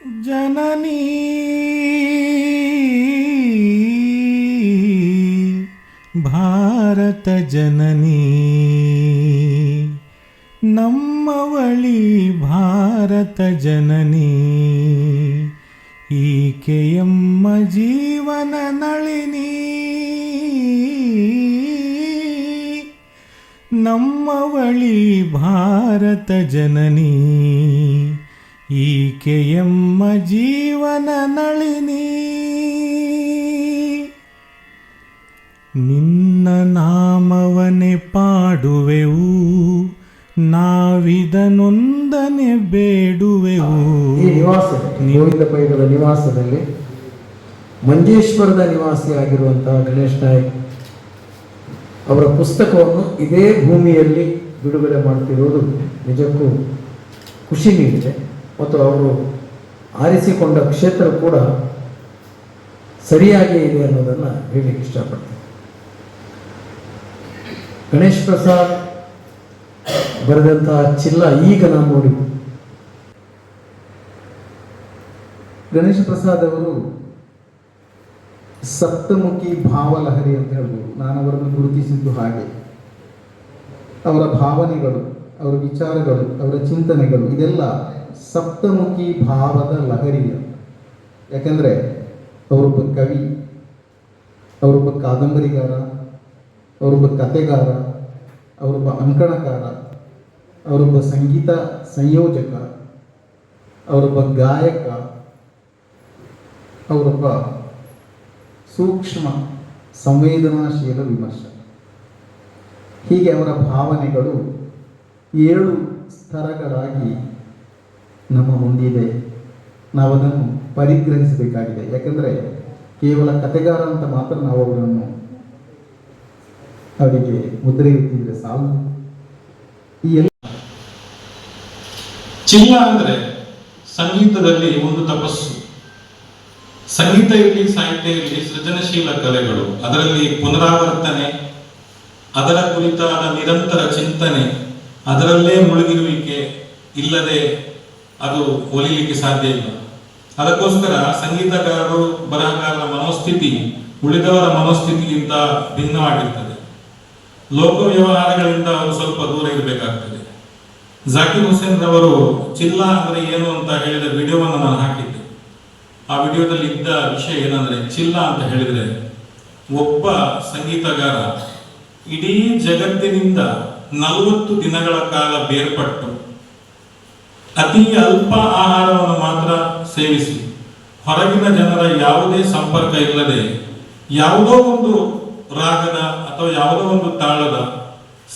ಜನನೀ ಭಾರತ ಜನನೀ ನಮ್ಮವಳಿ ಭಾರತ ಜನನೀ ಈಕೆಯಮ್ಮ ಜೀವನ ನಳಿನಿ ನಮ್ಮವಳಿ ಭಾರತ ಜನನೀ ಈಕೆಯಮ್ಮ ಜೀವನ ನಳಿನಿ. ನಿನ್ನ ನಾಮವನೆ ಪಾಡುವೆವು ನಾವಿದನೊಂದನೆ ಬೇಡುವೆವು. ಈ ನಿವಾಸ ಗೋವಿಂದ ಪೈಗಳ ನಿವಾಸದಲ್ಲಿ ಮಂಜೇಶ್ವರದ ನಿವಾಸಿಯಾಗಿರುವಂತಹ ಗಣೇಶ್ ನಾಯಕ್ ಅವರ ಪುಸ್ತಕವನ್ನು ಇದೇ ಭೂಮಿಯಲ್ಲಿ ಬಿಡುಗಡೆ ಮಾಡ್ತಿರೋದು ನಿಜಕ್ಕೂ ಖುಷಿ ನೀಡಿದೆ. ಮತ್ತು ಅವರು ಆರಿಸಿಕೊಂಡ ಕ್ಷೇತ್ರ ಕೂಡ ಸರಿಯಾಗಿಯೇ ಇದೆ ಅನ್ನೋದನ್ನು ಹೇಳಲಿಕ್ಕೆ ಇಷ್ಟಪಡ್ತೀನಿ. ಗಣೇಶ್ ಪ್ರಸಾದ್ ಬರೆದಂತಹ ಚಿಲ್ಲ ಈಗ ನಾನು ನೋಡಿ. ಗಣೇಶ ಪ್ರಸಾದ್ ಅವರು ಸಪ್ತಮುಖಿ ಭಾವಲಹರಿ ಅಂತ ಹೇಳ್ಬೋದು. ನಾನು ಅವರನ್ನು ಗುರುತಿಸಿದ್ದು ಹಾಗೆ. ಅವರ ಭಾವನೆಗಳು ಅವರ ವಿಚಾರಗಳು, ಅವರ ಚಿಂತನೆಗಳು, ಇದೆಲ್ಲ ಸಪ್ತಮುಖಿ ಭಾವದ ಲಹರಿಯ. ಯಾಕಂದರೆ ಅವರೊಬ್ಬ ಕವಿ ಅವರೊಬ್ಬ ಕಾದಂಬರಿಗಾರ ಅವರೊಬ್ಬ ಕತೆಗಾರ ಅವರೊಬ್ಬ ಅಂಕಣಕಾರ ಅವರೊಬ್ಬ ಸಂಗೀತ ಸಂಯೋಜಕ ಅವರೊಬ್ಬ ಗಾಯಕ ಅವರೊಬ್ಬ ಸೂಕ್ಷ್ಮ ಸಂವೇದನಾಶೀಲ ವಿಮರ್ಶಕ. ಹೀಗೆ ಅವರ ಭಾವನೆಗಳು ಏಳು ಸ್ತರಗಳಾಗಿ ನಮ್ಮ ಮುಂದಿದೆ. ನಾವು ಅದನ್ನು ಪರಿಗ್ರಹಿಸಬೇಕಾಗಿದೆ. ಯಾಕಂದರೆ ಕೇವಲ ಕಥೆಗಾರ ಅಂತ ಮಾತ್ರ ನಾವು ಅವರನ್ನು ಅವರಿಗೆ ಮುದ್ರೆ ಇಟ್ಟಿದ್ರೆ ಸಾಲು. ಈ ಎಲ್ಲ ಚಿನ್ನ ಅಂದ್ರೆ ಸಂಗೀತದಲ್ಲಿ ಒಂದು ತಪಸ್ಸು. ಸಂಗೀತ ಇರಲಿ ಸಾಹಿತ್ಯ ಇರಲಿ ಸೃಜನಶೀಲ ಕಲೆಗಳು. ಅದರಲ್ಲಿ ಪುನರಾವರ್ತನೆ, ಅದರ ಕುರಿತಾದ ನಿರಂತರ ಚಿಂತನೆ ಅದರಲ್ಲೇ ಮುಳುಗಿರುವಿಕೆ ಇಲ್ಲದೆ ಅದು ಒಲಿಲಿಕ್ಕೆ ಸಾಧ್ಯ ಇಲ್ಲ. ಅದಕ್ಕೋಸ್ಕರ ಸಂಗೀತಕಾರರು ಬರಹಗಾರರ ಮನೋಸ್ಥಿತಿ ಉಳಿದವರ ಮನೋಸ್ಥಿತಿಗಿಂತ ಭಿನ್ನವಾಗಿರ್ತದೆ. ಲೋಕ ವ್ಯವಹಾರಗಳಿಂದ ಅವರು ಸ್ವಲ್ಪ ದೂರ ಇರಬೇಕಾಗ್ತದೆ. ಜಾಕಿರ್ ಹುಸೇನ್ ರವರು, ಚಿಲ್ಲ ಅಂದ್ರೆ ಏನು? ಅಂತ ಹೇಳಿದ ವಿಡಿಯೋವನ್ನು ನಾನು ಹಾಕಿದ್ದೆ. ಆ ವಿಡಿಯೋದಲ್ಲಿ ಇದ್ದ ವಿಷಯ ಏನಂದ್ರೆ, ಚಿಲ್ಲ ಅಂತ ಹೇಳಿದ್ರೆ ಒಬ್ಬ ಸಂಗೀತಗಾರ ಇಡೀ ಜಗತ್ತಿನಿಂದ ನಲವತ್ತು ದಿನಗಳ ಕಾಲ ಬೇರ್ಪಟ್ಟು ಅತಿ ಅಲ್ಪ ಆಹಾರವನ್ನು ಮಾತ್ರ ಸೇವಿಸಿ. ಹೊರಗಿನ ಜನರ ಯಾವುದೇ ಸಂಪರ್ಕ ಇಲ್ಲದೆ ಯಾವುದೋ ಒಂದು ರಾಗದ ಅಥವಾ ಯಾವುದೋ ಒಂದು ತಾಳದ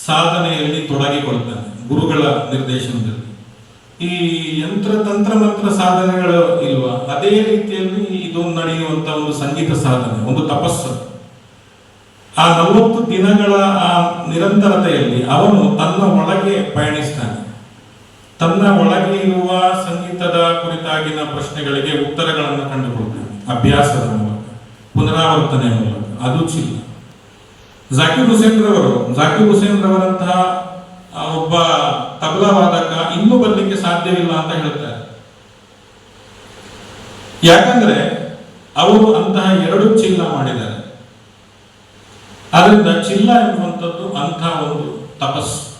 ಸಾಧನೆಯಲ್ಲಿ ತೊಡಗಿಕೊಳ್ತಾನೆ ಗುರುಗಳ ನಿರ್ದೇಶನದಲ್ಲಿ. ಈ ಯಂತ್ರ ತಂತ್ರ ಮಂತ್ರ ಸಾಧನೆಗಳು ಇಲ್ವಾ? ಅದೇ ರೀತಿಯಲ್ಲಿ ಇದು ನಡೆಯುವಂತಹ ಒಂದು ಸಂಗೀತ ಸಾಧನೆ, ಒಂದು ತಪಸ್ಸು. ಆ ನಲವತ್ತು ದಿನಗಳ ಆ ನಿರಂತರತೆಯಲ್ಲಿ ಅವನು ತನ್ನ ಒಳಗೆ ಪಯಣಿಸ್ತಾನೆ. ತನ್ನ ಒಳಗೆ ಇರುವ ಸಂಗೀತದ ಕುರಿತಾಗಿನ ಪ್ರಶ್ನೆಗಳಿಗೆ ಉತ್ತರಗಳನ್ನು ಕಂಡುಕೊಳ್ತಾನೆ, ಅಭ್ಯಾಸದ ಮೂಲಕ ಪುನರಾವರ್ತನೆ ಮೂಲಕ. ಅದು ಚಿಲ್ಲ ಜಾಕಿರ್ ಹುಸೇನ್ ರವರು ಜಾಕಿರ್ ಹುಸೇನ್ ರವರಂತಹ ಒಬ್ಬ ತಬಲಾ ವಾದಕ ಇನ್ನೂ ಬರಲಿಕ್ಕೆ ಸಾಧ್ಯವಿಲ್ಲ ಅಂತ ಹೇಳ್ತಾರೆ. ಯಾಕಂದ್ರೆ, ಅವರು ಅಂತಹ ಎರಡು ಚಿಲ್ಲ ಮಾಡಿದ್ದಾರೆ. ಆದ್ರಿಂದ ಚಿಲ್ಲ ಎನ್ನುವಂಥದ್ದು ಅಂಥ ಒಂದು ತಪಸ್ಸು.